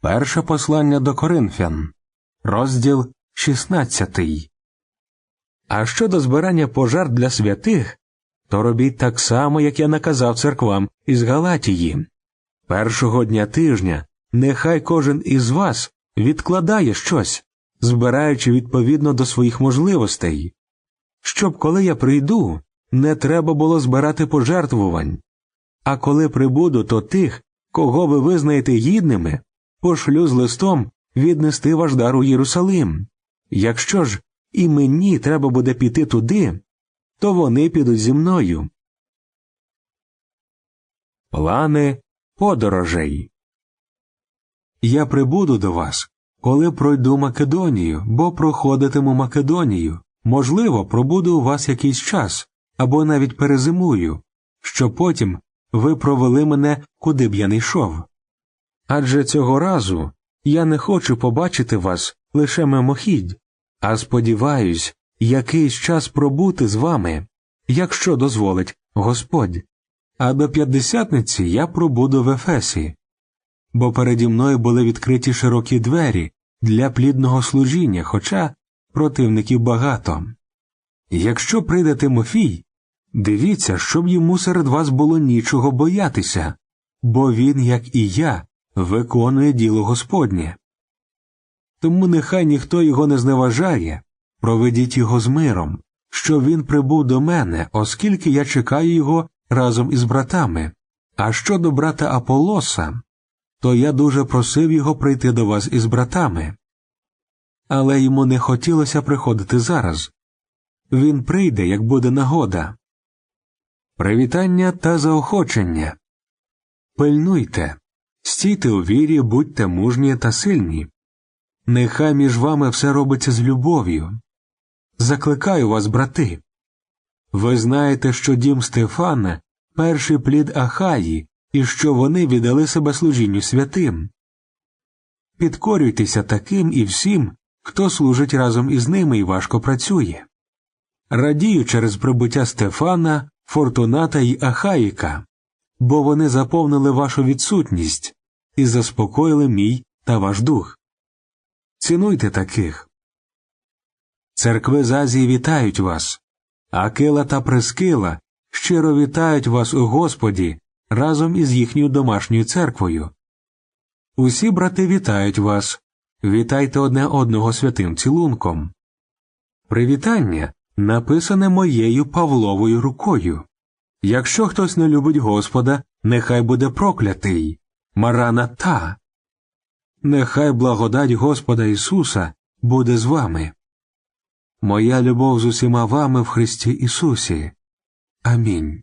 Перше послання до Коринфян, розділ 16. А щодо збирання пожертв для святих, то робіть так само, як я наказав церквам із Галатії. Першого дня тижня нехай кожен із вас відкладає щось, збираючи відповідно до своїх можливостей, щоб коли я прийду, не треба було збирати пожертвувань. А коли прибуду, то тих, кого ви визнаєте гідними, пошлю з листом віднести ваш дар у Єрусалим. Якщо ж і мені треба буде піти туди, то вони підуть зі мною. Плани подорожей Я прибуду до вас, коли пройду Македонію, бо проходитиму Македонію. Можливо, пробуду у вас якийсь час або навіть перезимую, що потім ви провели мене, куди б я не йшов. Адже цього разу я не хочу побачити вас лише мимохідь, а сподіваюсь, якийсь час пробути з вами, якщо дозволить Господь. А до п'ятдесятниці я пробуду в Ефесі, бо переді мною були відкриті широкі двері для плідного служіння, хоча противників багато. Якщо прийде Тимофій, дивіться, щоб йому серед вас було нічого боятися, бо він, як і я, виконує діло Господнє. Тому нехай ніхто його не зневажає, проведіть його з миром, що він прибув до мене, оскільки я чекаю його разом із братами. А щодо брата Аполоса, то я дуже просив його прийти до вас із братами. Але йому не хотілося приходити зараз. Він прийде, як буде нагода. Привітання та заохочення. Пильнуйте, стійте у вірі, будьте мужні та сильні. Нехай між вами все робиться з любов'ю. Закликаю вас, брати. Ви знаєте, що дім Стефана перший плід Ахаї, і що вони віддали себе служінню святим. Підкорюйтеся таким і всім, хто служить разом із ними і важко працює. Радію через прибуття Стефана, Фортуната й Ахаїка, бо вони заповнили вашу відсутність і заспокоїли мій та ваш дух. Цінуйте таких. Церкви з Азії вітають вас, Акила та Прескила щиро вітають вас у Господі разом із їхньою домашньою церквою. Усі брати вітають вас, вітайте одне одного святим цілунком. Привітання написане моєю Павловою рукою. Якщо хтось не любить Господа, нехай буде проклятий. Марана та. Нехай благодать Господа Ісуса буде з вами. Моя любов з усіма вами в Христі Ісусі. Амінь.